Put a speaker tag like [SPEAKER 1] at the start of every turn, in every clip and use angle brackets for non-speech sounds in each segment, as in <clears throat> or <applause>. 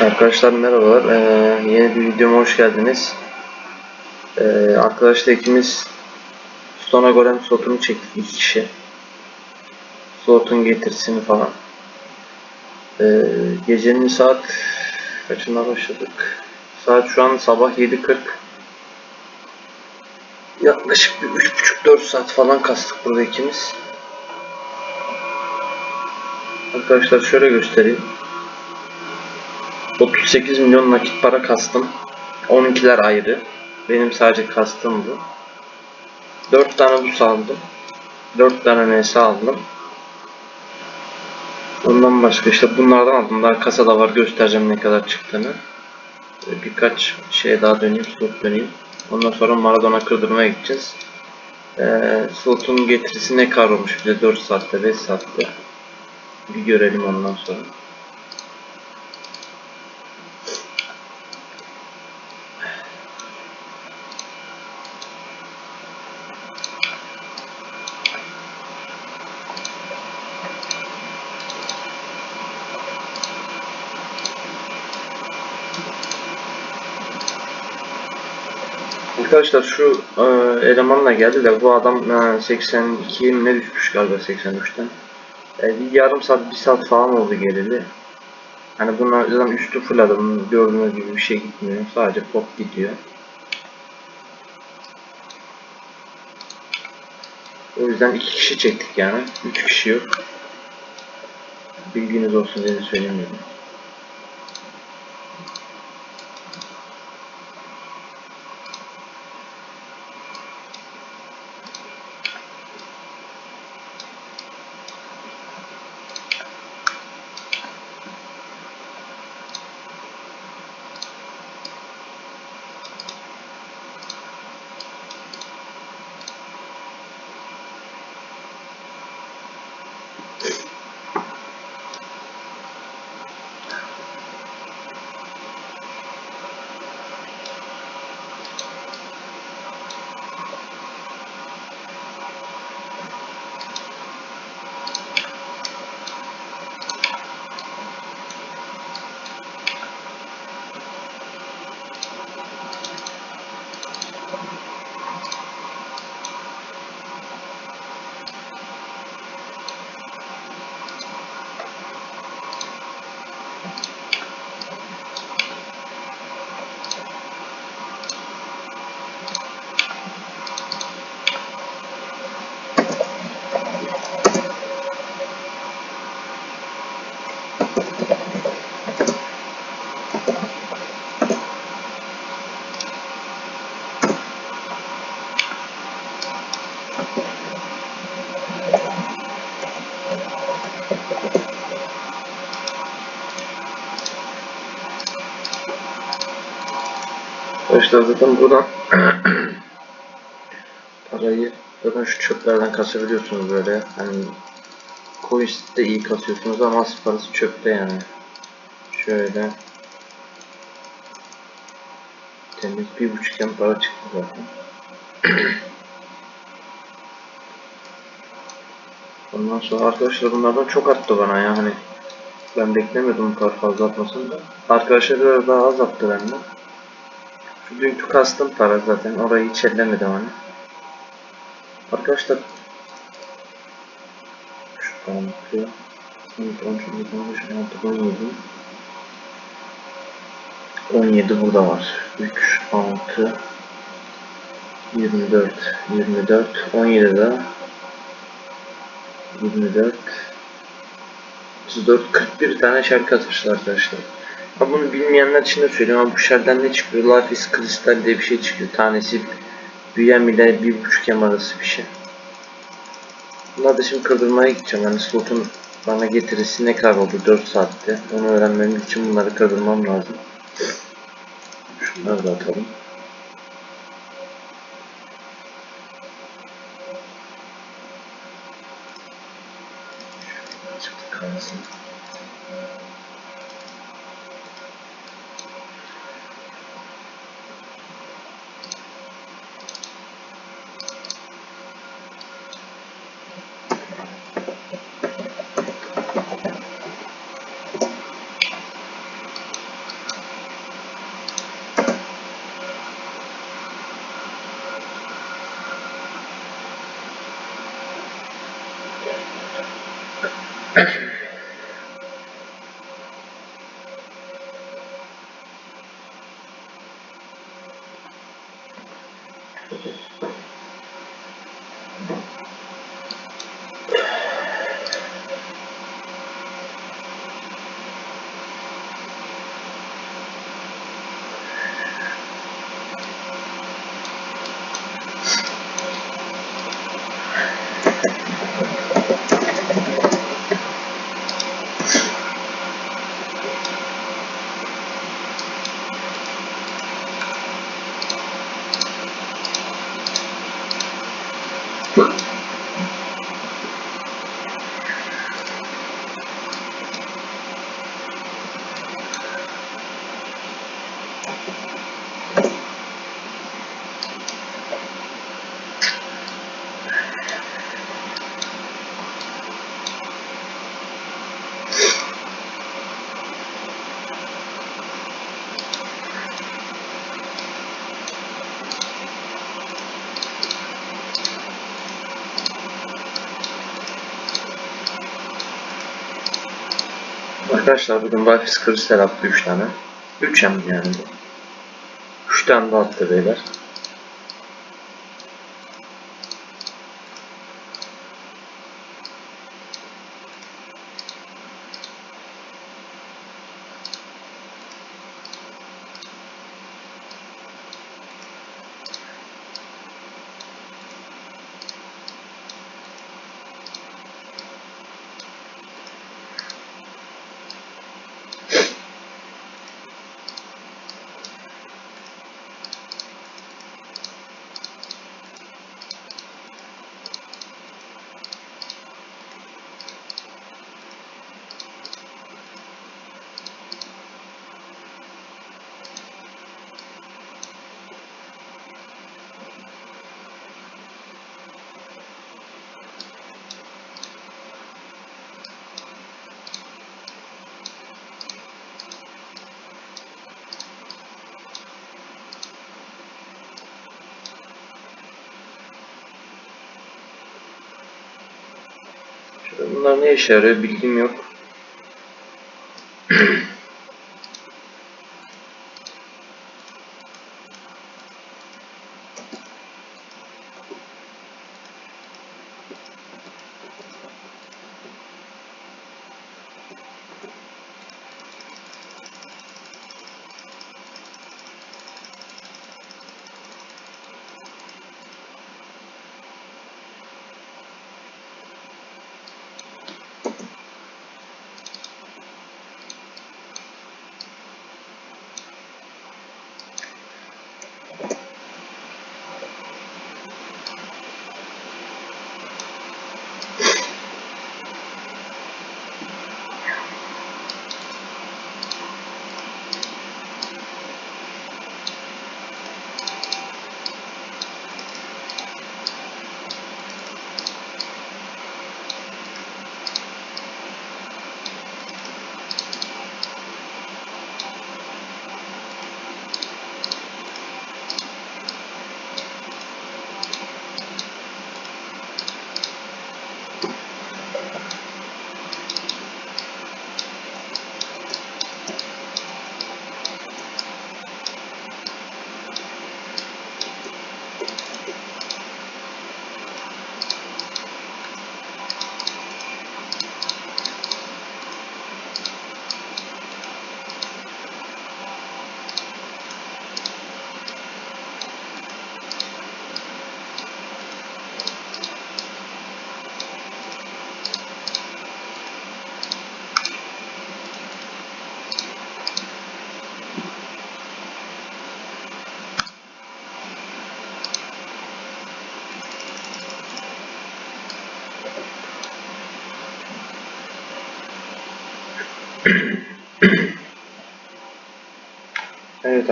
[SPEAKER 1] Arkadaşlar merhabalar. Ee, yeni bir videoma hoş geldiniz. Ee, arkadaşlar ikimiz Stona Golem slotunu çektik iki kişi. Slotun getirisini falan. Ee, gecenin saat kaçında başladık? Saat şu an sabah 7.40. Yaklaşık bir 3.5-4 saat falan kastık burada ikimiz. Arkadaşlar şöyle göstereyim. 38 milyon nakit para kastım. 12'ler ayrı. Benim sadece kastım bu. 4 tane bus aldım. 4 tane NS aldım. Ondan başka işte bunlardan aldım. Daha kasada var göstereceğim ne kadar çıktığını. Böyle Birkaç şey daha döneyim, slot döneyim. Ondan sonra Maradona kırdırmaya gideceğiz. Ee, slotun getirisi ne kadar olmuş bir de 4 saatte 5 saatte. Bir görelim ondan sonra. Arkadaşlar şu e, elemanla geldi de bu adam e, 82 mi ne düşmüş galiba 83'ten. E, bir yarım saat bir saat falan oldu geleli. Hani bunlar zaten üstü full adamın gördüğünüz gibi bir şey gitmiyor. Sadece pop gidiyor. O yüzden iki kişi çektik yani. Üç kişi yok. Bilginiz olsun diye söyleyeyim Arkadaşlar zaten buradan <clears throat> parayı zaten şu çöplerden kasabiliyorsunuz böyle. Hani Coins'te iyi kasıyorsunuz ama asıl parası çöpte yani. Şöyle temiz bir buçuk yan para çıktı zaten. <clears throat> Ondan sonra arkadaşlar bunlardan çok attı bana ya hani ben beklemiyordum bu kadar fazla atmasını da. Arkadaşlar biraz daha az attı benden. Şu dünkü kastım para zaten. Orayı hiç ellemedim hani. Arkadaşlar Şuradan bakıyor. 12, 13, 14, 15, 16, 17 17 burada var. 3, 6 24 24 17 de 24 34 41 tane şarkı atmışlar arkadaşlar. Ha bunu bilmeyenler için de söyleyeyim ama bu şerden ne çıkıyor? Life is Crystal diye bir şey çıkıyor. Tanesi büyüyen ile bir buçuk yam arası bir şey. Bunlar da şimdi kırdırmaya gideceğim. Yani slotun bana getirisi ne kadar oldu 4 saatte. Onu öğrenmem için bunları kırdırmam lazım. Şunları da atalım. Okay. Arkadaşlar bugün Wi-Fi attı 3 tane. 3 hem yani. 3 tane de attı beyler. Bunlar ne işe yarıyor bilgim yok. <clears throat>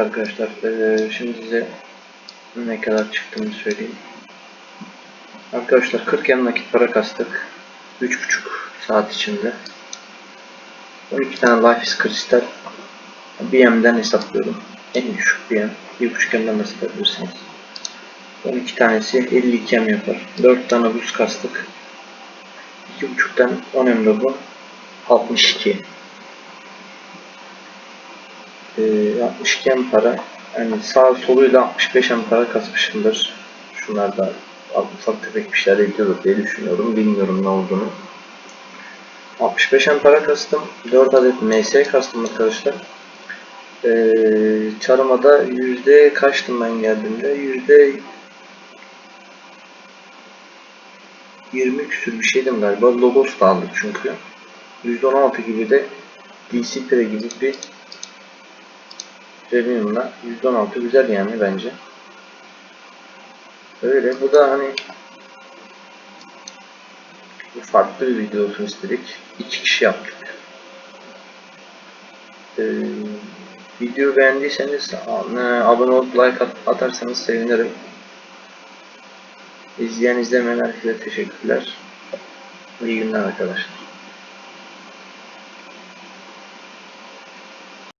[SPEAKER 1] arkadaşlar, eee, şimdi size ne kadar çıktığını söyleyeyim. Arkadaşlar 40 yan nakit para kastık. 3,5 saat içinde. 12 tane Life is Crystal. BM'den hesaplıyorum. En düşük BM. 1.5 M'den de hesaplayabilirsiniz. 12 tanesi 52 M yapar. 4 tane buz kastık. 2.5'ten 10 M bu. 62. Ee, 62 M para. Yani sağ soluyla 65 M para kasmışımdır. Şunlar da ufak tefek bir şeyler ediyordur diye düşünüyorum. Bilmiyorum ne olduğunu. 65 en para kastım. 4 adet MS kastım arkadaşlar. Ee, çarımada yüzde kaçtım ben geldiğimde? Yüzde 20 küsür bir şeydim galiba. Logos da aldık çünkü. %16 gibi de DC Pre gibi bir Premium'la %16 güzel yani bence. Öyle. Bu da hani bu farklı bir video olsun istedik. İki kişi yaptık. Ee, videoyu beğendiyseniz abone olup like at- atarsanız sevinirim. İzleyen izlemeyen herkese teşekkürler. İyi günler arkadaşlar.